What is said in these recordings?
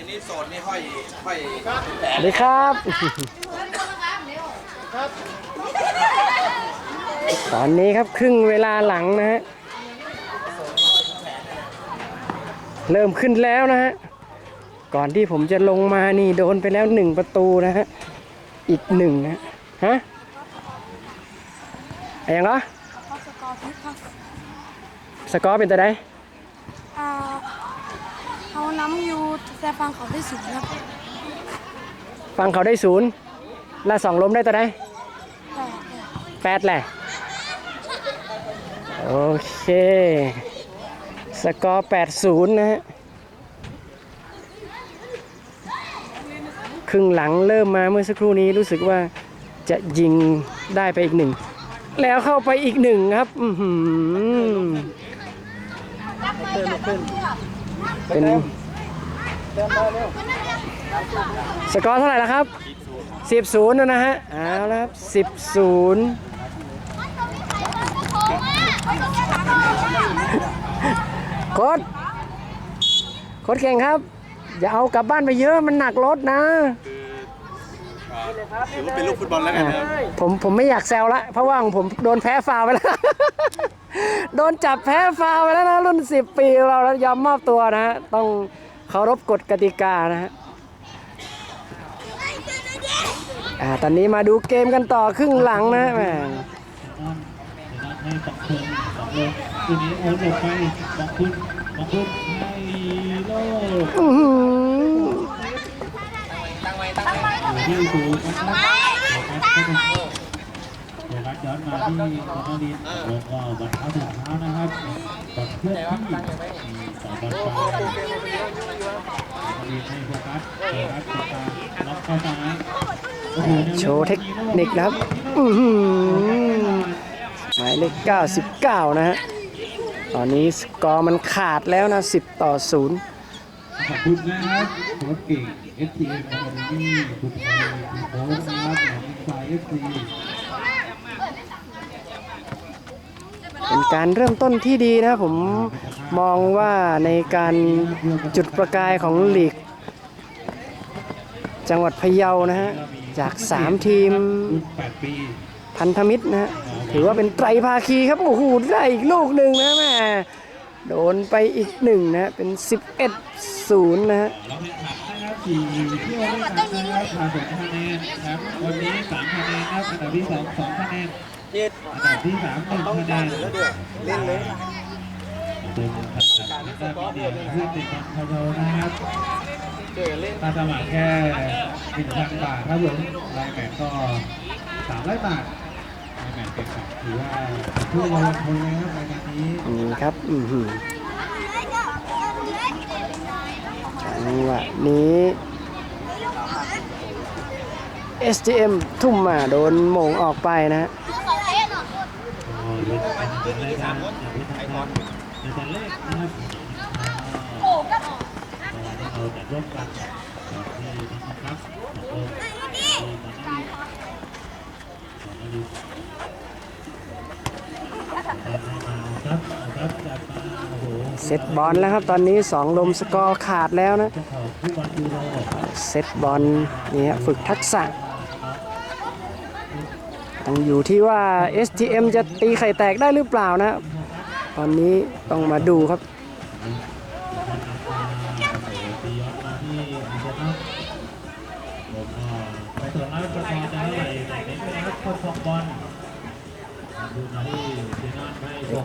ดี๋ยวนี้โสดนี่ห้อยห้อยแผลสวัสดีครับตอนนี้ครับครึ่งเวลาหลังนะฮะเริ่มขึ้นแล้วนะฮะก่อนที่ผมจะลงมานี่โดนไปแล้วหนึ่งประตูนะฮะอีกหนึ่งนะฮะอะไรอย่างเหรอข้อสกอร์พิษครับสกอร์เป็นตัวใด อ่า เขาน้ำอยู่แต่ฟังเขาได้สูงครับฟังเขาได้ศูนย์และสองล้มได้ตัวใดแต่แปดแหละ โอเค สกอร์แปดศูนย์นะฮะ ครึ่งหลังเริ่มมาเมื่อสักครู่นี้รู้สึกว่าจะยิงได้ไปอีกหนึ่ง แล้วเข้าไปอีกหนึ่งครับ อือหือ เป็นสกอร์เท่าไหร่แล้วครับสิบศูนย์นะฮะเอาแล้วครับสิบศูนย์โค้ดโค้ดเก่งครับ อย่าเอากลับบ้านไปเยอะมันหนักรถนะ ถือว่าเป็นลูกฟุตบอลแล้วกันนะครับ ผมผมไม่อยากแซวละเพราะว่าของผมโดนแพ้ฟาวล์ไปแล้ว โดนจับแพ้ฟาวล์ไปแล้วนะรุ่น 10 ปีเราแล้วยอมมอบตัวนะฮะต้องเคารพกฎกติกานะฮะอ่าตอนนี้มาดูเกมกันต่อครึ่งหลังนะแหมให้สองคนสองคนทีนี้โอนออกไปสองคนสองคนให้โลก อื้อหือ อยู่ ที่ศูนย์นะครับเดี๋ยวรัดย้อนมาที่คอนดินแล้วก็บัตรเท้าถึงเท้านะครับบัตรเพื่อนที่ต่อบอลไปคอนดินให้โฟกัสโฟกัสตาล็อกเข้าซ้ายโชว์เทคนิคนะครับหมายเลข99 นะฮะ ตอนนี้สกอร์มันขาดแล้วนะ 10 ต่อ 0 ขอบคุณนะครับโค้ชเก่ง FTM นะครับที่คุณไทยคุณโค้ชนะครับหนองสาย FC เป็นการเริ่มต้นที่ดีนะผมมองว่าในการจุดประกายของลีก จังหวัดพะเยานะฮะ จาก 3 ทีม พันธมิตรนะฮะ ถือว่าเป็นไตรภาคีครับ โอ้โห ได้อีกลูกหนึ่งนะแม่ โดนไปอีกหนึ่งนะฮะเป็น 11 0 นะฮะเราแข่งขันนะครับสี่เที่ยวด้วยกันนะครับสะสมคะแนนนะครับวันนี้สามคะแนนครับอันดับที่สองสองคะแนนเย็ดอันดับที่สามหนึ่งต้องคะแนการนเหลือเดือดเล่นเลยเป็นขันขันนะครับมีเดียเพื่อนติดกันพะเยานะครับเจอเล่นค่าสมัครแค่หนึ่งพันบาทครับผมรายแมตช์ก็สามร้อยบาท ถือว่าเพื่อเยาวชนเลยครับรายการนี้นี่ครับ อือหือจังหวะนี้ SGM ทุ่มมาโดนโมงออกไปนะฮะก็ยกเป็นรายการออกนะครับเราจะร่วมกันกับที่นะครับโอ้โหครับครับจัดมาโอ้โห เซตบอลแล้วครับตอนนี้ 2 ลมสกอร์ขาดแล้วนะเจ้าของผู้บอลยูโรเซตบอลนี่ฮะฝึกทักษะต้องอยู่ที่ว่า STM จะตีไข่แตกได้หรือเปล่านะตอนนี้ต้องมาดูครับตีย้อนมาที่อร์เซนอลผมก็ไปส่วนแล้วประกอบจะเท่าไหร่แต่เน้นไปนะครับคนครองบอล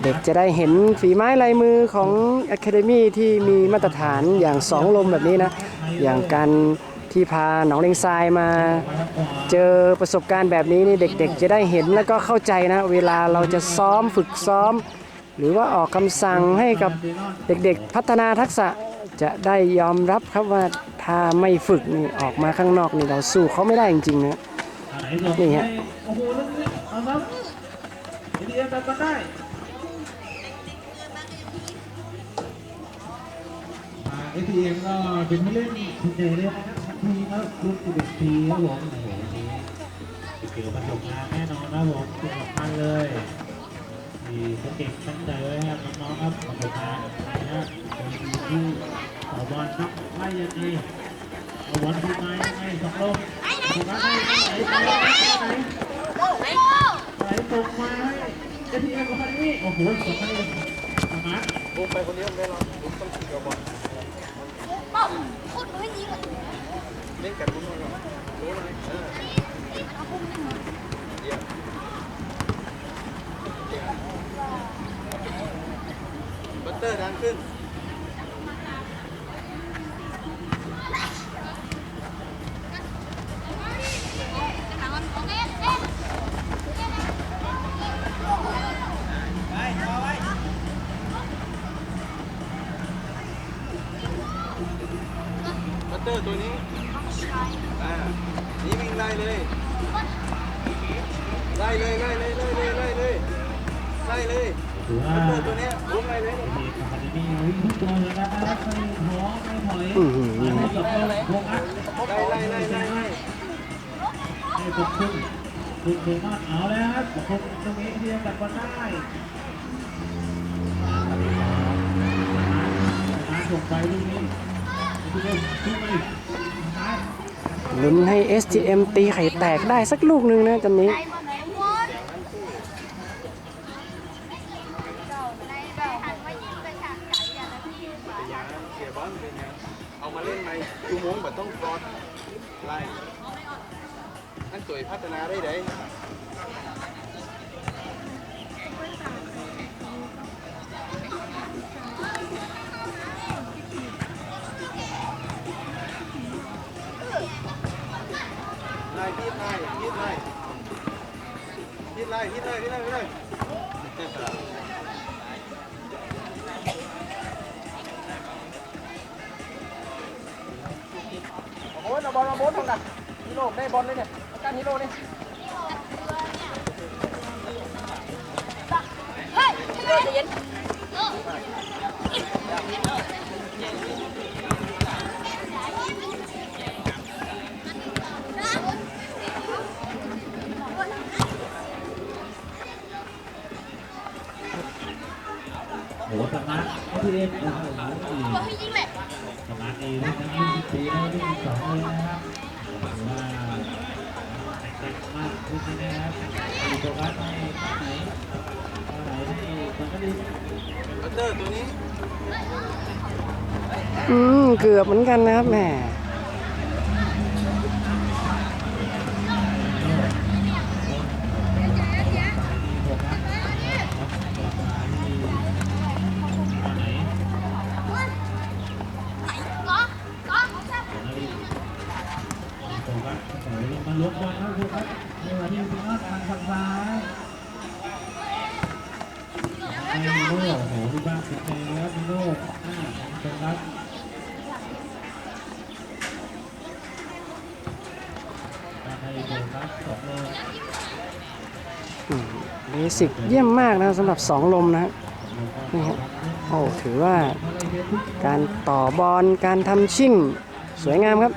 เด็กสจะได้เห็นฝีไม้ลายมือของ Academy ที่มีมาตรฐานอย่างสองลมแบบนี้นะ อย่างการที่พาหนองเลงทรายมา เจอประสบการณ์แบบนี้นี่เด็กๆ จะได้เห็นแล้วก็เข้าใจนะ เวลาเราจะซ้อมฝึกซ้อม หรือว่าออกคำสั่งให้กับเด็กๆ พัฒนาทักษะจะได้ยอมรับครับว่าถ้าไม่ฝึกนี่ออกมาข้างนอกนี่เราสู้เขาไม่ได้จริงๆนะนี่ฮะ โอ้โหเรื่องนี้เอียตัดกันได้เอทีเอ็มก็เป็นผู้เล่นทุนใหญ่เลยนะครับทีครับรุ่น11ปีครับผมโอ้โหวันนี้เกี่ยวประสบการณ์แน่นอนนะผมเป็นสำคัญเลยมีสเก็ตตั้งใจไว้ครับน้องๆครับประสบการณ์นะครับเป็นที่ต่อบอลครับไล่ยังไงบอลที่มาให้สองลมถูกไหมไหนไหนไหนไหน ส่งมาให้เอทีเอ็มคนนี้โอ้โหส่งให้สมาร์ทบุกไปคนเดียวไม่รอกบุกต้องขี่กับบอลป้อมพูดให้ยิงอะเล่นกันบุกไปก่อนโดนเลยเออเดี๋ยวบัตเตอร์ดังขึ้น อื้อหือให้กับวงอัดไล่ไล่ไล่ไล่ให้ปกคลุมคุณเดมอนเอาแล้วครับปกคลุมตรงนี้เทียมกับบอลได้มาส่งไปลูกนี้ลูกนี้ลูกนี้ท้ายลุ้นให้ STM ตีไข่แตกได้สักลูกหนึ่งนะจันนี้ อลเป็นไงเอามาเล่นไหมชั่วโมงแบบต้องรอดไล่อันสวยพัฒนาได้ไดไล่พีดไล่พีดไล่พีดไล่พีดไล่พีดไล่พีดไล่ บอลเราโบนตรงนั้นฮีโร่ได้บอลเลยเนี่ยการฮีโร่นี่เฮ้ยเดี๋ยวเย็นโอ้โหสมาร์ททีเอ็มโอ้โหตัวให้ยิงแหละสมาร์ทเองทั้งยี่สิบปีแล้วยี่สิบสองเลยนะ มากทุกทีนะครับดูโฟกัสให้ไหนไหนให้คนก็ดีเตอร์ตัวนี้ อืม เกือบเหมือนกันนะครับแหม เป็นครับให้โฟกัสสองโลเบสิกเยี่ยมมากนะสำหรับสองลมนะฮะนี่ฮะโอ้ถือว่าการต่อบอลการทำชิ่ง สวยงามครับ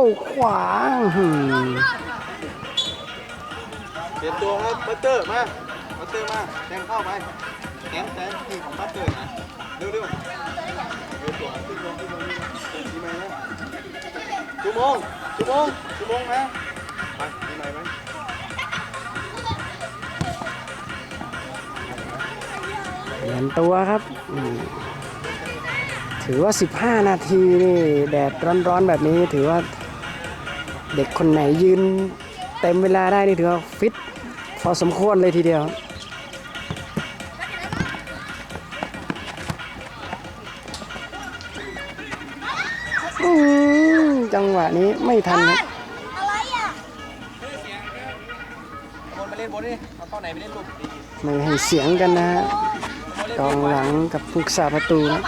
ข้าขวาหืมเปลี่ยนตัวครับบัตเตอร์มาบัตเตอร์มาแทงเข้าไปแทงแทงทีของบัตเตอร์นะเร็วเร็วเร็วตัวขึ้นลงขึ้นลงดีไหมนะชั่วโมงชั่วโมงชั่วโมงนะไปดีไหมไหมเปลี่ยนตัวครับถือว่า 15 นาทีนี่แดดร้อนๆแบบนี้ถือว่า เด็กคนไหนยืนเต็มเวลาได้นี่ถือว่าฟิตพอสมควรเลยทีเดียวอืมจังหวะนี้ไม่ทันครับอะไรอะบนมาเล่นบนนี่เอาเข้าไหนไปเล่นลูกไม่ให้เสียงกันนะฮะกองหลังกับผู้รักษาประตูนะ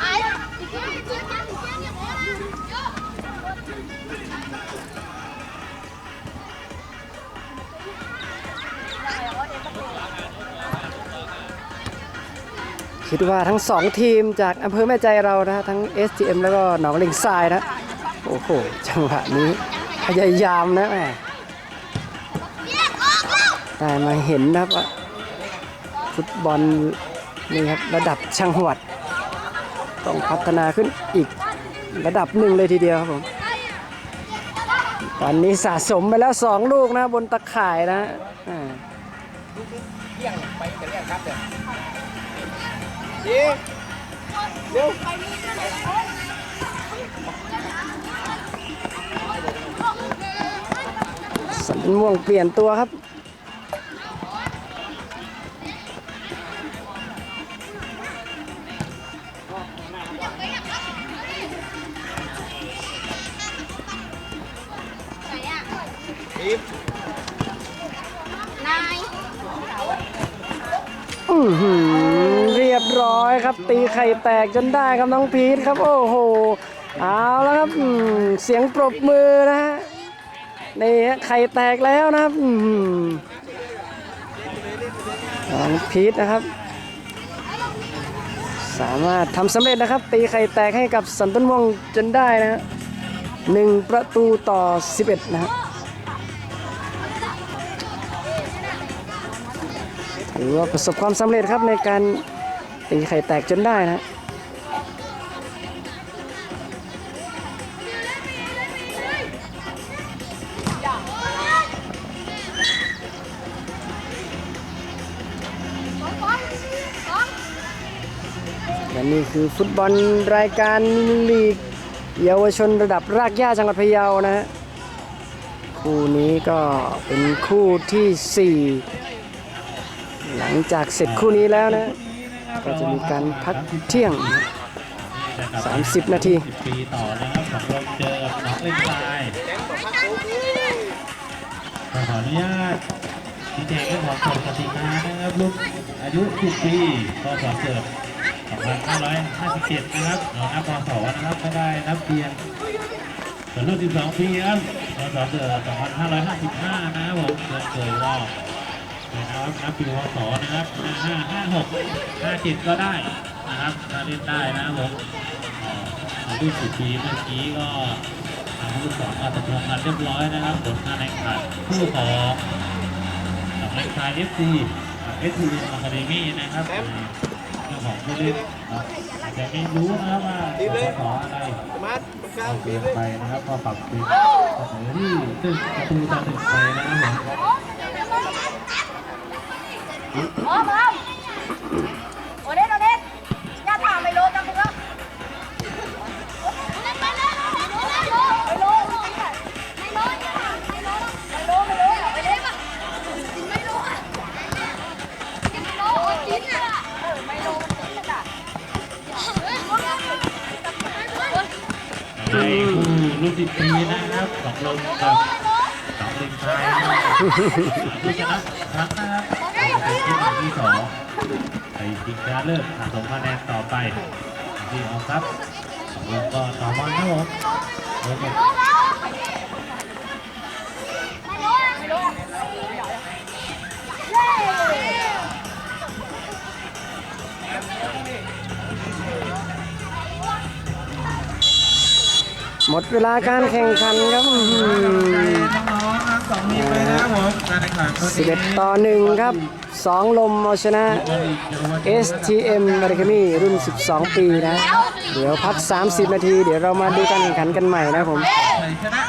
คิดว่าทั้งสองทีมจากอำเภอแม่ใจเรานะทั้ง STM แล้วก็หนองเลงทรายนะโอ้โหจังหวะนี้พยายามนะแหมแต่มาเห็นนะครับว่าฟุตบอลนี่ครับระดับจังหวัด ต้องพัฒนาขึ้นอีกระดับหนึ่งเลยทีเดียวครับผมตอนนี้สะสมไปแล้ว 2 ลูกนะบนตะข่ายนะอ่า ดี๋ยวดีเร็วสันม่วงเปลี่ยนตัวครับดีนายอือหือ ร้อยครับ ตีไข่แตกจนได้ครับน้องพีทครับ โอ้โหเอาแล้วครับเสียงปรบมือนะฮะนี่ฮะไข่แตกแล้วนะครับน้องพีทนะครับ สามารถทำสำเร็จนะครับ ตีไข่แตกให้กับสันต้นม่วงจนได้นะฮะหนึ่งประตูต่อ 11 นะครับถือว่าประสบความสำเร็จครับในการ ตีไข่แตกจนได้นะและนี่คือฟุตบอลรายการมินิลีก เยาวชนระดับรากหญ้าจังหวัดพะเยานะฮะคู่นี้ก็เป็นคู่ทีสี่4 หลังจากเสร็จคู่นี้แล้วนะ ก็จะมีการพักเที่ยง 30 นาทีปีต่อนะครับของเราเจอกับน้องเล่นทรายขออนุญาตชี้แจงเรื่องของกฎกติกานะครับลูกอายุ10ปีก็สอบเกิด2557 นะครับเรานับพศนะครับไม่ได้นับเพียงส่วนรุ่น12ปีครับเราสอเกิด2555 นะครับผมเกิดรอบ นะครับนับปีพศนะครับ55 56 57ก็ได้นะครับถ้าเล่นได้นะครับผมรุ่นสุดทีเมื่อกี้ก็ทางผู้สอนมาตกลงกันเรียบร้อยนะครับผลการแข่งขันคู่ของสำนักชายเอฟซีเอฟซีอะคาเดมี่นะครับเรื่องของผู้เล่นอาจจะไม่รู้นะครับว่าสออะไรสมาร์ทกลางเอาเปปีลี่ยนเลยไปนะครับก็ปรับเปลี่ยนเสนอที่ซึ่งประตูต่อหนึ่งไปนะครับผม พร้อมพร้อมโอเดนโอเดนย่าถามไปโลจังมึงอะไปเลยไปโลไปโลไปโลไปโลไปโลไปโลไปเลยป่ะไม่โลอะไม่โลกินอะเออไม่โลมันกินอะในคู่รุ่นสิบปีนะครับสองลมกับสองลิงไทยนะครับผู้ชนะครั้งนะครับ เป็นที่หนึ่งที่สองไปชิงชนะเลิศสะสมคะแนนต่อไปที่ออกครับสองลมก็ต่อมาครับผมโดนหมดเวลาการแข่งขันครับน้องๆทั้งสองทีมเลยนะครับผม 11 ต่อ 1 ครับ 2 ลมเอาชนะ STM Academy รุ่น 12 ปีนะ เดี๋ยวพัก 30 นาที เดี๋ยวเรามาดูการแข่งขันกันใหม่นะครับผมชนะ